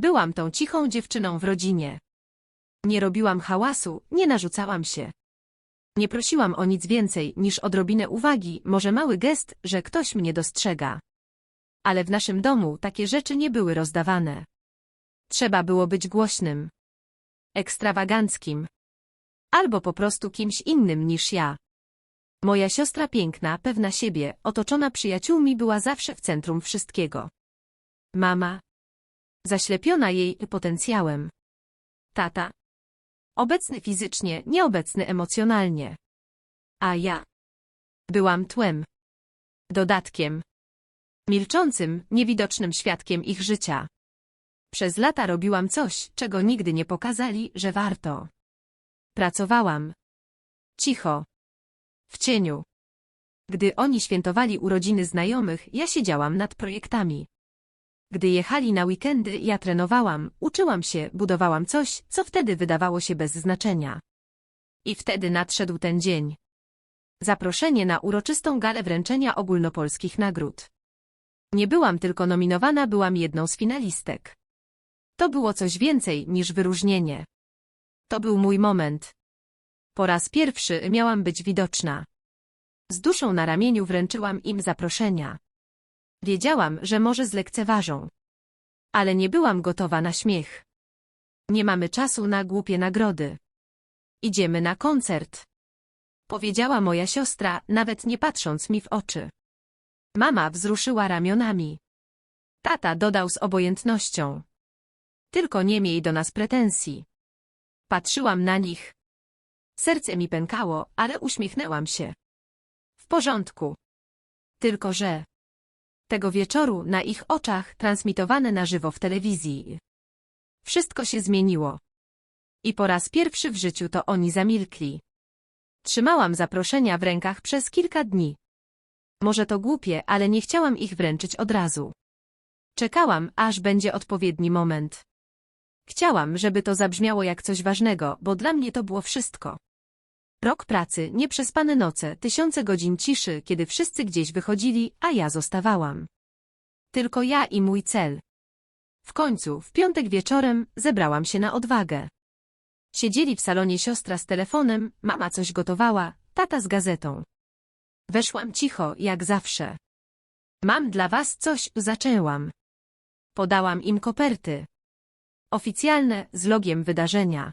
Byłam tą cichą dziewczyną w rodzinie. Nie robiłam hałasu, nie narzucałam się. Nie prosiłam o nic więcej niż odrobinę uwagi, może mały gest, że ktoś mnie dostrzega. Ale w naszym domu takie rzeczy nie były rozdawane. Trzeba było być głośnym, ekstrawaganckim, albo po prostu kimś innym niż ja. Moja siostra piękna, pewna siebie, otoczona przyjaciółmi była zawsze w centrum wszystkiego. Mama, zaślepiona jej potencjałem. Tata, obecny fizycznie, nieobecny emocjonalnie. A ja byłam tłem, dodatkiem, milczącym, niewidocznym świadkiem ich życia. Przez lata robiłam coś, czego nigdy nie pokazali, że warto. Pracowałam. Cicho. W cieniu. Gdy oni świętowali urodziny znajomych, ja siedziałam nad projektami. Gdy jechali na weekendy, ja trenowałam, uczyłam się, budowałam coś, co wtedy wydawało się bez znaczenia. I wtedy nadszedł ten dzień. Zaproszenie na uroczystą galę wręczenia ogólnopolskich nagród. Nie byłam tylko nominowana, byłam jedną z finalistek. To było coś więcej niż wyróżnienie. To był mój moment. Po raz pierwszy miałam być widoczna. Z duszą na ramieniu wręczyłam im zaproszenia. Wiedziałam, że może zlekceważą. Ale nie byłam gotowa na śmiech. Nie mamy czasu na głupie nagrody. Idziemy na koncert. Powiedziała moja siostra, nawet nie patrząc mi w oczy. Mama wzruszyła ramionami. Tata dodał z obojętnością. Tylko nie miej do nas pretensji. Patrzyłam na nich. Serce mi pękało, ale uśmiechnęłam się. W porządku. Tylko że... Tego wieczoru na ich oczach transmitowane na żywo w telewizji. Wszystko się zmieniło. I po raz pierwszy w życiu to oni zamilkli. Trzymałam zaproszenia w rękach przez kilka dni. Może to głupie, ale nie chciałam ich wręczyć od razu. Czekałam, aż będzie odpowiedni moment. Chciałam, żeby to zabrzmiało jak coś ważnego, bo dla mnie to było wszystko. Rok pracy, nieprzespane noce, tysiące godzin ciszy, kiedy wszyscy gdzieś wychodzili, a ja zostawałam. Tylko ja i mój cel. W końcu, w piątek wieczorem, zebrałam się na odwagę. Siedzieli w salonie siostra z telefonem, mama coś gotowała, tata z gazetą. Weszłam cicho, jak zawsze. Mam dla was coś, zaczęłam. Podałam im koperty. Oficjalne, z logiem wydarzenia.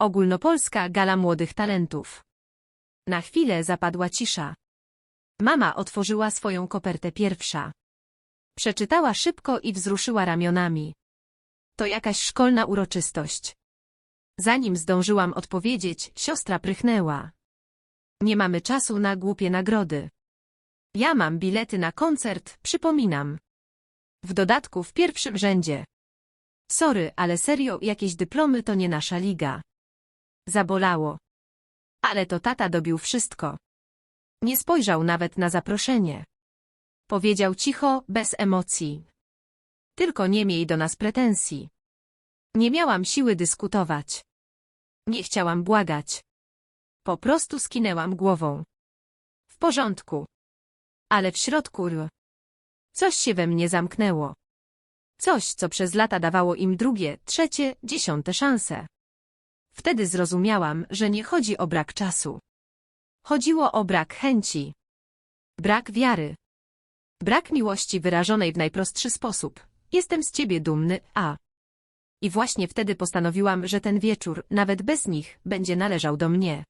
Ogólnopolska Gala Młodych Talentów. Na chwilę zapadła cisza. Mama otworzyła swoją kopertę pierwsza. Przeczytała szybko i wzruszyła ramionami. To jakaś szkolna uroczystość. Zanim zdążyłam odpowiedzieć, siostra prychnęła. Nie mamy czasu na głupie nagrody. Ja mam bilety na koncert, przypominam. W dodatku w pierwszym rzędzie. Sorry, ale serio, jakieś dyplomy to nie nasza liga. Zabolało. Ale to tata dobił wszystko. Nie spojrzał nawet na zaproszenie. Powiedział cicho, bez emocji. Tylko nie miej do nas pretensji. Nie miałam siły dyskutować. Nie chciałam błagać. Po prostu skinęłam głową. W porządku. Ale w środku coś się we mnie zamknęło. Coś, co przez lata dawało im drugie, trzecie, dziesiąte szanse. Wtedy zrozumiałam, że nie chodzi o brak czasu. Chodziło o brak chęci. Brak wiary. Brak miłości wyrażonej w najprostszy sposób. Jestem z ciebie dumny, a. I właśnie wtedy postanowiłam, że ten wieczór, nawet bez nich, będzie należał do mnie.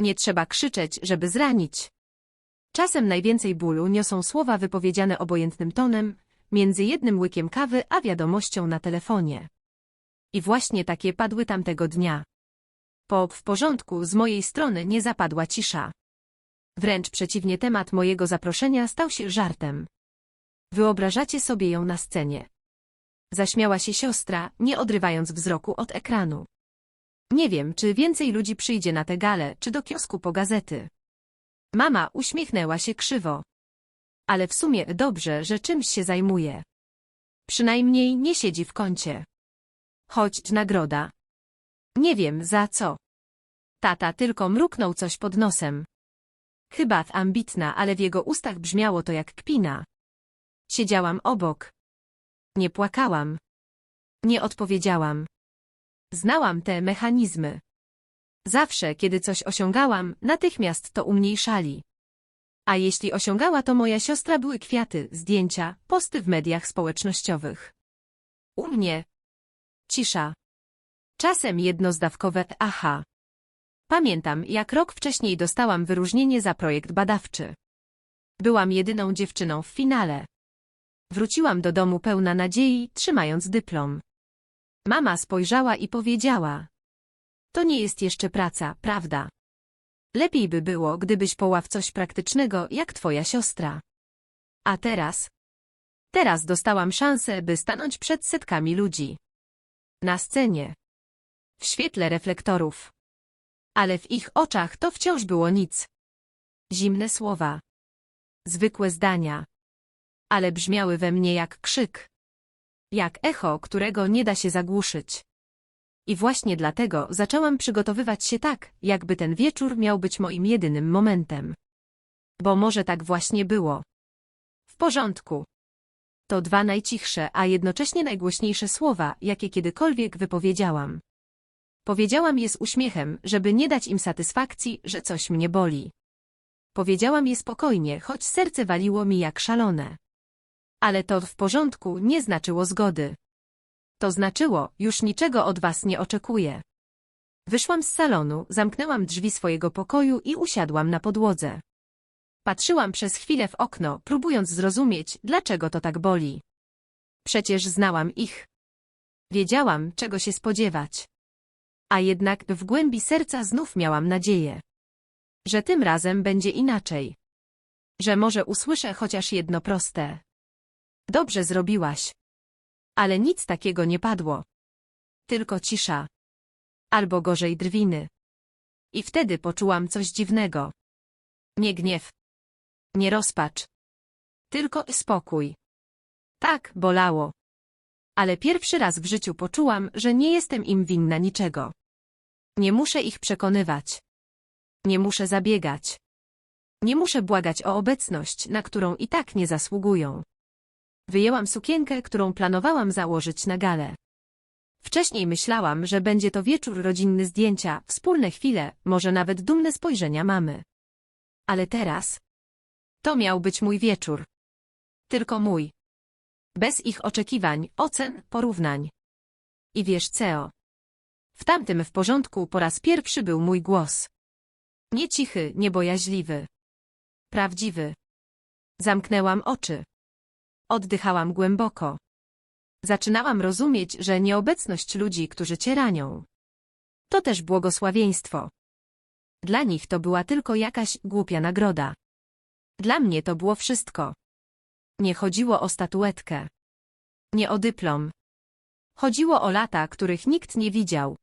Nie trzeba krzyczeć, żeby zranić. Czasem najwięcej bólu niosą słowa wypowiedziane obojętnym tonem, między jednym łykiem kawy a wiadomością na telefonie. I właśnie takie padły tamtego dnia. Po w porządku z mojej strony nie zapadła cisza. Wręcz przeciwnie temat mojego zaproszenia stał się żartem. Wyobrażacie sobie ją na scenie. Zaśmiała się siostra, nie odrywając wzroku od ekranu. Nie wiem, czy więcej ludzi przyjdzie na tę galę, czy do kiosku po gazety. Mama uśmiechnęła się krzywo. Ale w sumie dobrze, że czymś się zajmuje. Przynajmniej nie siedzi w kącie. Choć nagroda. Nie wiem za co. Tata tylko mruknął coś pod nosem. Chyba ambitna, ale w jego ustach brzmiało to jak kpina. Siedziałam obok. Nie płakałam. Nie odpowiedziałam. Znałam te mechanizmy. Zawsze, kiedy coś osiągałam, natychmiast to umniejszali. A jeśli osiągała to moja siostra, były kwiaty, zdjęcia, posty w mediach społecznościowych. U mnie cisza. Czasem jednozdawkowe aha. Pamiętam, jak rok wcześniej dostałam wyróżnienie za projekt badawczy. Byłam jedyną dziewczyną w finale. Wróciłam do domu pełna nadziei, trzymając dyplom. Mama spojrzała i powiedziała: To nie jest jeszcze praca, prawda? Lepiej by było, gdybyś połał coś praktycznego, jak twoja siostra. A teraz? Teraz dostałam szansę, by stanąć przed setkami ludzi. Na scenie. W świetle reflektorów. Ale w ich oczach to wciąż było nic. Zimne słowa. Zwykłe zdania. Ale brzmiały we mnie jak krzyk. Jak echo, którego nie da się zagłuszyć. I właśnie dlatego zaczęłam przygotowywać się tak, jakby ten wieczór miał być moim jedynym momentem. Bo może tak właśnie było. W porządku. To dwa najcichsze, a jednocześnie najgłośniejsze słowa, jakie kiedykolwiek wypowiedziałam. Powiedziałam je z uśmiechem, żeby nie dać im satysfakcji, że coś mnie boli. Powiedziałam je spokojnie, choć serce waliło mi jak szalone. Ale to w porządku nie znaczyło zgody. To znaczyło, już niczego od was nie oczekuję. Wyszłam z salonu, zamknęłam drzwi swojego pokoju i usiadłam na podłodze. Patrzyłam przez chwilę w okno, próbując zrozumieć, dlaczego to tak boli. Przecież znałam ich. Wiedziałam, czego się spodziewać. A jednak w głębi serca znów miałam nadzieję. Że tym razem będzie inaczej. Że może usłyszę chociaż jedno proste. Dobrze zrobiłaś. Ale nic takiego nie padło. Tylko cisza. Albo gorzej drwiny. I wtedy poczułam coś dziwnego. Nie gniew. Nie rozpacz. Tylko spokój. Tak, bolało. Ale pierwszy raz w życiu poczułam, że nie jestem im winna niczego. Nie muszę ich przekonywać. Nie muszę zabiegać. Nie muszę błagać o obecność, na którą i tak nie zasługują. Wyjęłam sukienkę, którą planowałam założyć na galę. Wcześniej myślałam, że będzie to wieczór rodzinny zdjęcia, wspólne chwile, może nawet dumne spojrzenia mamy. Ale teraz... To miał być mój wieczór. Tylko mój. Bez ich oczekiwań, ocen, porównań. I wiesz co? W tamtym w porządku po raz pierwszy był mój głos. Nie cichy, nie bojaźliwy. Prawdziwy. Zamknęłam oczy. Oddychałam głęboko. Zaczynałam rozumieć, że nieobecność ludzi, którzy cię ranią, to też błogosławieństwo. Dla nich to była tylko jakaś głupia nagroda. Dla mnie to było wszystko. Nie chodziło o statuetkę. Nie o dyplom. Chodziło o lata, których nikt nie widział.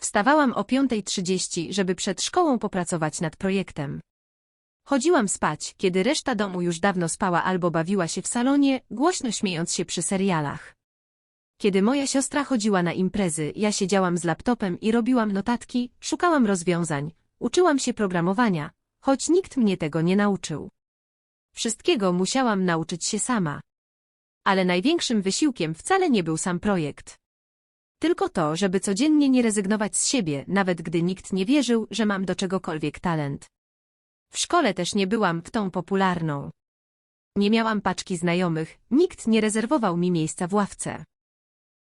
Wstawałam o 5.30, żeby przed szkołą popracować nad projektem. Chodziłam spać, kiedy reszta domu już dawno spała albo bawiła się w salonie, głośno śmiejąc się przy serialach. Kiedy moja siostra chodziła na imprezy, ja siedziałam z laptopem i robiłam notatki, szukałam rozwiązań, uczyłam się programowania, choć nikt mnie tego nie nauczył. Wszystkiego musiałam nauczyć się sama. Ale największym wysiłkiem wcale nie był sam projekt. Tylko to, żeby codziennie nie rezygnować z siebie, nawet gdy nikt nie wierzył, że mam do czegokolwiek talent. W szkole też nie byłam w tą popularną. Nie miałam paczki znajomych, nikt nie rezerwował mi miejsca w ławce.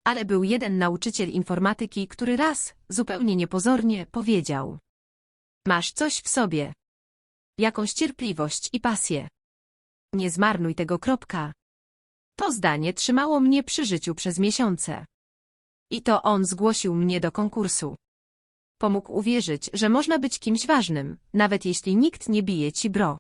Ale był jeden nauczyciel informatyki, który raz, zupełnie niepozornie, powiedział. Masz coś w sobie. Jakąś cierpliwość i pasję. Nie zmarnuj tego kropka. To zdanie trzymało mnie przy życiu przez miesiące. I to on zgłosił mnie do konkursu. Pomógł uwierzyć, że można być kimś ważnym, nawet jeśli nikt nie bije ci bro.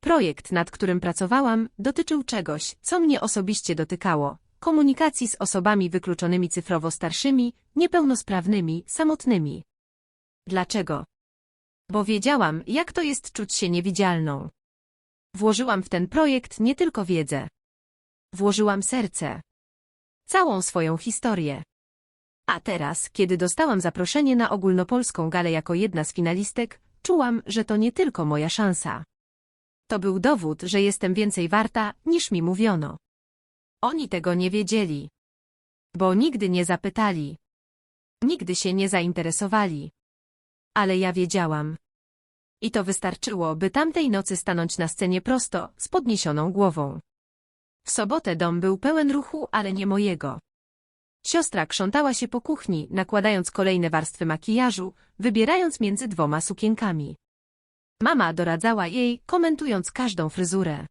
Projekt, nad którym pracowałam, dotyczył czegoś, co mnie osobiście dotykało. Komunikacji z osobami wykluczonymi cyfrowo starszymi, niepełnosprawnymi, samotnymi. Dlaczego? Bo wiedziałam, jak to jest czuć się niewidzialną. Włożyłam w ten projekt nie tylko wiedzę. Włożyłam serce. Całą swoją historię. A teraz, kiedy dostałam zaproszenie na ogólnopolską galę jako jedna z finalistek, czułam, że to nie tylko moja szansa. To był dowód, że jestem więcej warta, niż mi mówiono. Oni tego nie wiedzieli. Bo nigdy nie zapytali. Nigdy się nie zainteresowali. Ale ja wiedziałam. I to wystarczyło, by tamtej nocy stanąć na scenie prosto, z podniesioną głową. W sobotę dom był pełen ruchu, ale nie mojego. Siostra krzątała się po kuchni, nakładając kolejne warstwy makijażu, wybierając między dwoma sukienkami. Mama doradzała jej, komentując każdą fryzurę.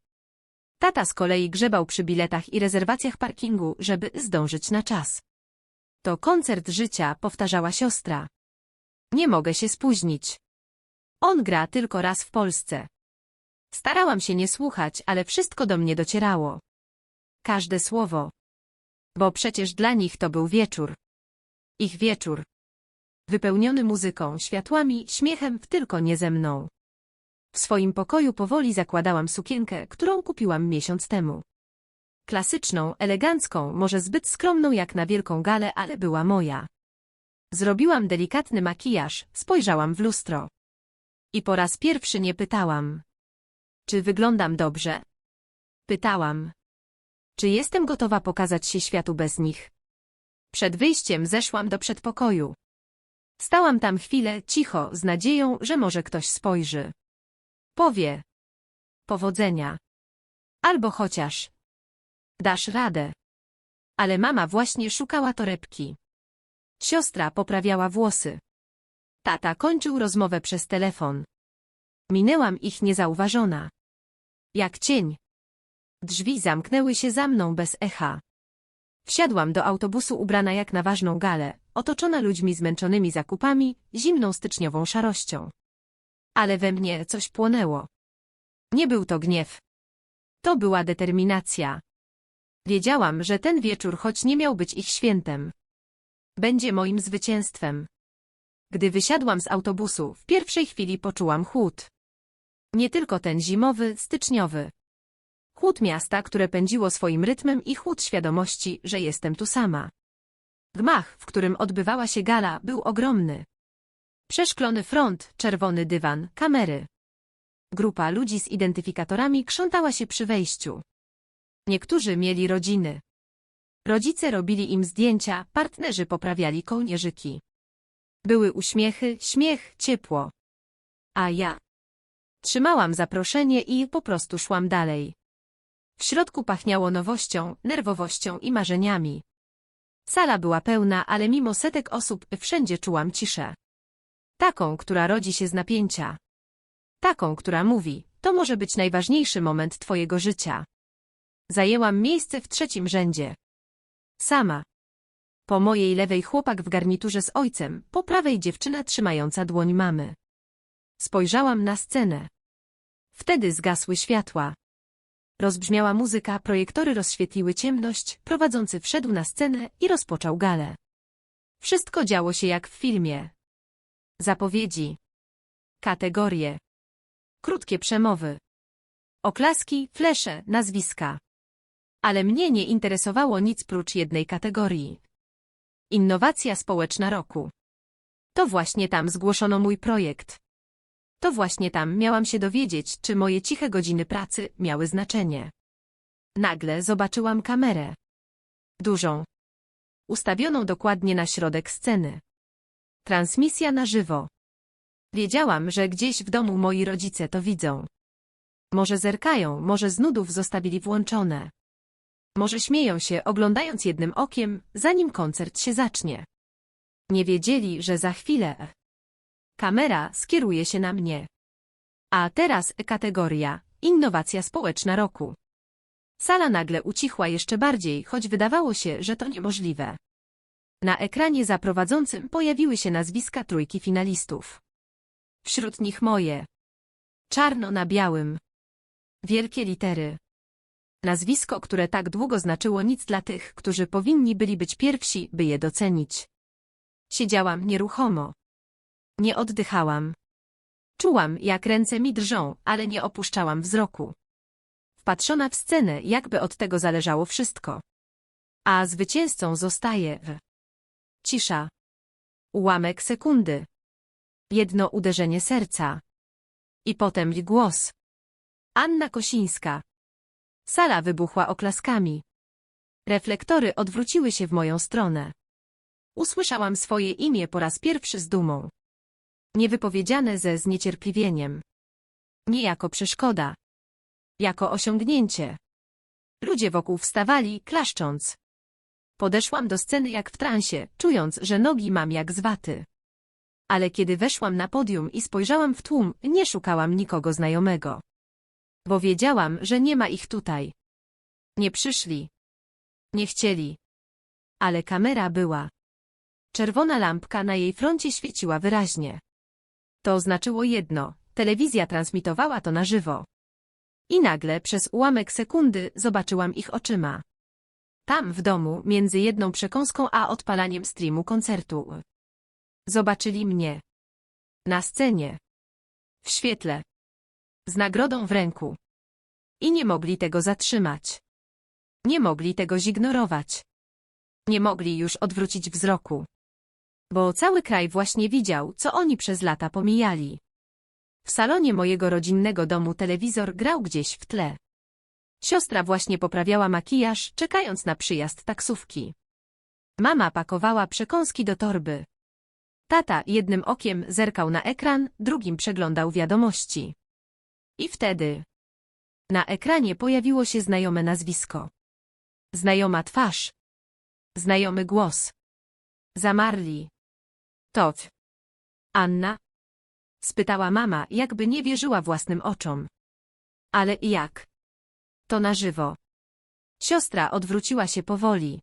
Tata z kolei grzebał przy biletach i rezerwacjach parkingu, żeby zdążyć na czas. To koncert życia, powtarzała siostra. Nie mogę się spóźnić. On gra tylko raz w Polsce. Starałam się nie słuchać, ale wszystko do mnie docierało. Każde słowo. Bo przecież dla nich to był wieczór. Ich wieczór. Wypełniony muzyką, światłami, śmiechem, tylko nie ze mną. W swoim pokoju powoli zakładałam sukienkę, którą kupiłam miesiąc temu. Klasyczną, elegancką, może zbyt skromną jak na wielką galę, ale była moja. Zrobiłam delikatny makijaż, spojrzałam w lustro. I po raz pierwszy nie pytałam. Czy wyglądam dobrze? Pytałam. Czy jestem gotowa pokazać się światu bez nich? Przed wyjściem zeszłam do przedpokoju. Stałam tam chwilę, cicho, z nadzieją, że może ktoś spojrzy. Powie. Powodzenia. Albo chociaż. Dasz radę. Ale mama właśnie szukała torebki. Siostra poprawiała włosy. Tata kończył rozmowę przez telefon. Minęłam ich niezauważona. Jak cień. Drzwi zamknęły się za mną bez echa. Wsiadłam do autobusu ubrana jak na ważną galę, otoczona ludźmi zmęczonymi zakupami, zimną styczniową szarością. Ale we mnie coś płonęło. Nie był to gniew. To była determinacja. Wiedziałam, że ten wieczór, choć nie miał być ich świętem, będzie moim zwycięstwem. Gdy wysiadłam z autobusu, w pierwszej chwili poczułam chłód. Nie tylko ten zimowy, styczniowy. Chłód miasta, które pędziło swoim rytmem i chłód świadomości, że jestem tu sama. Gmach, w którym odbywała się gala, był ogromny. Przeszklony front, czerwony dywan, kamery. Grupa ludzi z identyfikatorami krzątała się przy wejściu. Niektórzy mieli rodziny. Rodzice robili im zdjęcia, partnerzy poprawiali kołnierzyki. Były uśmiechy, śmiech, ciepło. A ja trzymałam zaproszenie i po prostu szłam dalej. W środku pachniało nowością, nerwowością i marzeniami. Sala była pełna, ale mimo setek osób wszędzie czułam ciszę. Taką, która rodzi się z napięcia. Taką, która mówi, to może być najważniejszy moment twojego życia. Zajęłam miejsce w trzecim rzędzie. Sama. Po mojej lewej chłopak w garniturze z ojcem, po prawej dziewczyna trzymająca dłoń mamy. Spojrzałam na scenę. Wtedy zgasły światła. Rozbrzmiała muzyka, projektory rozświetliły ciemność, prowadzący wszedł na scenę i rozpoczął galę. Wszystko działo się jak w filmie. Zapowiedzi. Kategorie. Krótkie przemowy. Oklaski, flesze, nazwiska. Ale mnie nie interesowało nic prócz jednej kategorii. Innowacja społeczna roku. To właśnie tam zgłoszono mój projekt. To właśnie tam miałam się dowiedzieć, czy moje ciche godziny pracy miały znaczenie. Nagle zobaczyłam kamerę. Dużą. Ustawioną dokładnie na środek sceny. Transmisja na żywo. Wiedziałam, że gdzieś w domu moi rodzice to widzą. Może zerkają, może z nudów zostawili włączone. Może śmieją się, oglądając jednym okiem, zanim koncert się zacznie. Nie wiedzieli, że za chwilę kamera skieruje się na mnie. A teraz kategoria Innowacja społeczna roku. Sala nagle ucichła jeszcze bardziej, choć wydawało się, że to niemożliwe. Na ekranie zaprowadzącym pojawiły się nazwiska trójki finalistów. Wśród nich moje. Czarno na białym. Wielkie litery. Nazwisko, które tak długo znaczyło nic dla tych, którzy powinni byli być pierwsi, by je docenić. Siedziałam nieruchomo. Nie oddychałam. Czułam, jak ręce mi drżą, ale nie opuszczałam wzroku. Wpatrzona w scenę, jakby od tego zależało wszystko. A zwycięzcą zostaje w... Cisza. Ułamek sekundy. Jedno uderzenie serca. I potem głos. Anna Kosińska. Sala wybuchła oklaskami. Reflektory odwróciły się w moją stronę. Usłyszałam swoje imię po raz pierwszy z dumą. Niewypowiedziane ze zniecierpliwieniem. Nie jako przeszkoda. Jako osiągnięcie. Ludzie wokół wstawali, klaszcząc. Podeszłam do sceny jak w transie, czując, że nogi mam jak z waty. Ale kiedy weszłam na podium i spojrzałam w tłum, nie szukałam nikogo znajomego. Bo wiedziałam, że nie ma ich tutaj. Nie przyszli. Nie chcieli. Ale kamera była. Czerwona lampka na jej froncie świeciła wyraźnie. To oznaczyło jedno, telewizja transmitowała to na żywo. I nagle przez ułamek sekundy zobaczyłam ich oczyma. Tam w domu, między jedną przekąską a odpalaniem streamu koncertu. Zobaczyli mnie. Na scenie. W świetle. Z nagrodą w ręku. I nie mogli tego zatrzymać. Nie mogli tego zignorować. Nie mogli już odwrócić wzroku. Bo cały kraj właśnie widział, co oni przez lata pomijali. W salonie mojego rodzinnego domu telewizor grał gdzieś w tle. Siostra właśnie poprawiała makijaż, czekając na przyjazd taksówki. Mama pakowała przekąski do torby. Tata jednym okiem zerkał na ekran, drugim przeglądał wiadomości. I wtedy na ekranie pojawiło się znajome nazwisko. Znajoma twarz. Znajomy głos. Zamarli. Tot. Anna? Spytała mama, jakby nie wierzyła własnym oczom. Ale jak? To na żywo. Siostra odwróciła się powoli.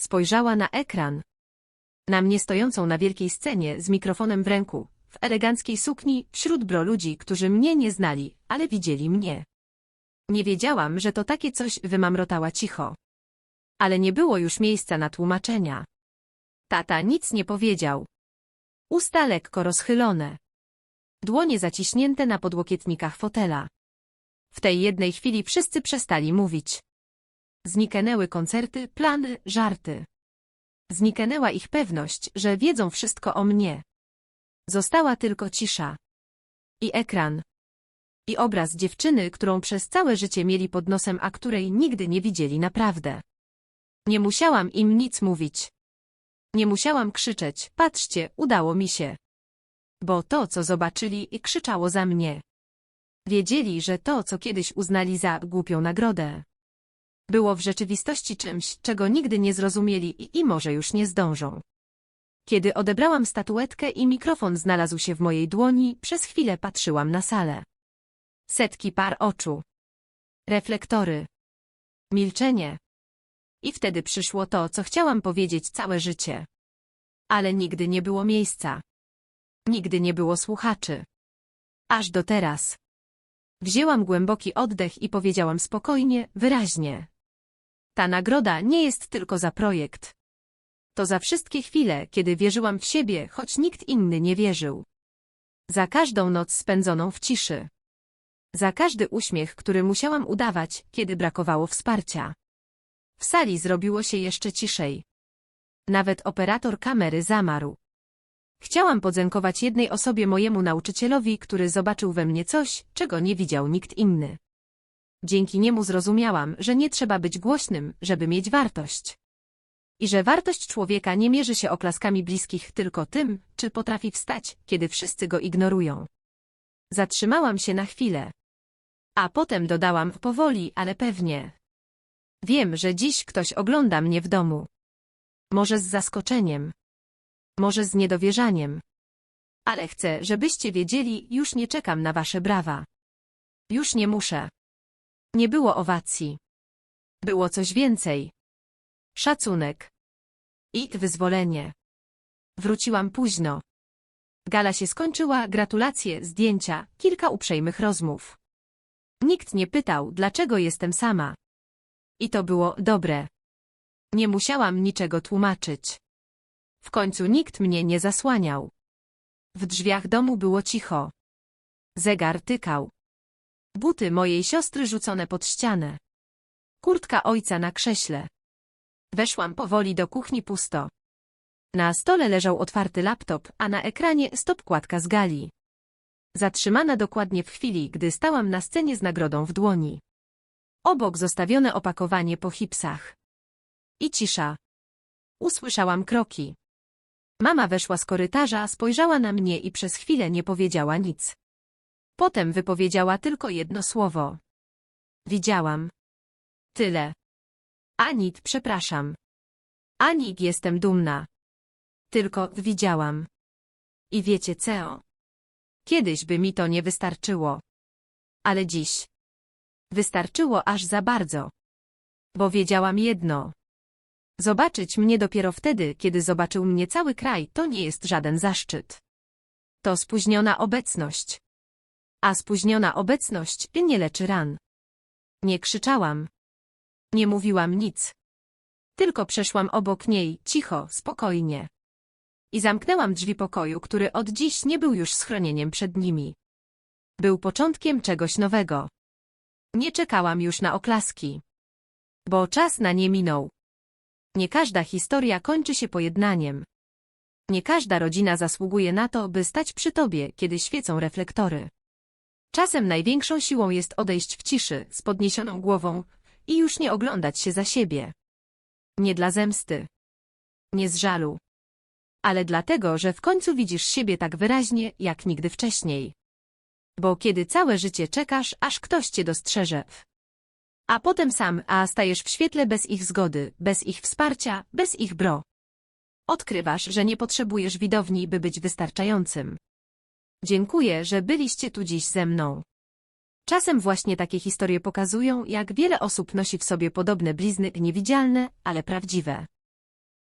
Spojrzała na ekran. Na mnie stojącą na wielkiej scenie z mikrofonem w ręku, eleganckiej sukni, wśród bro ludzi, którzy mnie nie znali, ale widzieli mnie. Nie wiedziałam, że to takie coś wymamrotała cicho. Ale nie było już miejsca na tłumaczenia. Tata nic nie powiedział. Usta lekko rozchylone. Dłonie zaciśnięte na podłokietnikach fotela. W tej jednej chwili wszyscy przestali mówić. Zniknęły koncerty, plany, żarty. Zniknęła ich pewność, że wiedzą wszystko o mnie. Została tylko cisza. I ekran. I obraz dziewczyny, którą przez całe życie mieli pod nosem, a której nigdy nie widzieli naprawdę. Nie musiałam im nic mówić. Nie musiałam krzyczeć, patrzcie, udało mi się. Bo to, co zobaczyli, krzyczało za mnie. Wiedzieli, że to, co kiedyś uznali za głupią nagrodę, było w rzeczywistości czymś, czego nigdy nie zrozumieli i, i może już nie zdążą. Kiedy odebrałam statuetkę i mikrofon znalazł się w mojej dłoni, przez chwilę patrzyłam na salę. Setki par oczu. Reflektory. Milczenie. I wtedy przyszło to, co chciałam powiedzieć całe życie. Ale nigdy nie było miejsca. Nigdy nie było słuchaczy. Aż do teraz. Wzięłam głęboki oddech i powiedziałam spokojnie, wyraźnie. Ta nagroda nie jest tylko za projekt. To za wszystkie chwile, kiedy wierzyłam w siebie, choć nikt inny nie wierzył. Za każdą noc spędzoną w ciszy. Za każdy uśmiech, który musiałam udawać, kiedy brakowało wsparcia. W sali zrobiło się jeszcze ciszej. Nawet operator kamery zamarł. Chciałam podziękować jednej osobie mojemu nauczycielowi, który zobaczył we mnie coś, czego nie widział nikt inny. Dzięki niemu zrozumiałam, że nie trzeba być głośnym, żeby mieć wartość. I że wartość człowieka nie mierzy się oklaskami bliskich, tylko tym, czy potrafi wstać, kiedy wszyscy go ignorują. Zatrzymałam się na chwilę. A potem dodałam powoli, ale pewnie. Wiem, że dziś ktoś ogląda mnie w domu. Może z zaskoczeniem. Może z niedowierzaniem. Ale chcę, żebyście wiedzieli, już nie czekam na wasze brawa. Już nie muszę. Nie było owacji. Było coś więcej. Szacunek. I wyzwolenie. Wróciłam późno. Gala się skończyła, gratulacje, zdjęcia, kilka uprzejmych rozmów. Nikt nie pytał, dlaczego jestem sama. I to było dobre. Nie musiałam niczego tłumaczyć. W końcu nikt mnie nie zasłaniał. W drzwiach domu było cicho. Zegar tykał. Buty mojej siostry rzucone pod ścianę. Kurtka ojca na krześle. Weszłam powoli do kuchni pusto. Na stole leżał otwarty laptop, a na ekranie stopkładka z gali. Zatrzymana dokładnie w chwili, gdy stałam na scenie z nagrodą w dłoni. Obok zostawione opakowanie po hipsach. I cisza. Usłyszałam kroki. Mama weszła z korytarza, spojrzała na mnie i przez chwilę nie powiedziała nic. Potem wypowiedziała tylko jedno słowo. Widziałam. Tyle. Anit, przepraszam. Anik, jestem dumna. Tylko widziałam. I wiecie co? Kiedyś by mi to nie wystarczyło. Ale dziś. Wystarczyło aż za bardzo. Bo wiedziałam jedno. Zobaczyć mnie dopiero wtedy, kiedy zobaczył mnie cały kraj, to nie jest żaden zaszczyt. To spóźniona obecność. A spóźniona obecność nie leczy ran. Nie krzyczałam. Nie mówiłam nic. Tylko przeszłam obok niej, cicho, spokojnie. I zamknęłam drzwi pokoju, który od dziś nie był już schronieniem przed nimi. Był początkiem czegoś nowego. Nie czekałam już na oklaski. Bo czas na nie minął. Nie każda historia kończy się pojednaniem. Nie każda rodzina zasługuje na to, by stać przy tobie, kiedy świecą reflektory. Czasem największą siłą jest odejść w ciszy, z podniesioną głową i już nie oglądać się za siebie. Nie dla zemsty. Nie z żalu. Ale dlatego, że w końcu widzisz siebie tak wyraźnie, jak nigdy wcześniej. Bo kiedy całe życie czekasz, aż ktoś cię dostrzeże. A potem sam, a stajesz w świetle bez ich zgody, bez ich wsparcia, bez ich bro. Odkrywasz, że nie potrzebujesz widowni, by być wystarczającym. Dziękuję, że byliście tu dziś ze mną. Czasem właśnie takie historie pokazują, jak wiele osób nosi w sobie podobne blizny niewidzialne, ale prawdziwe.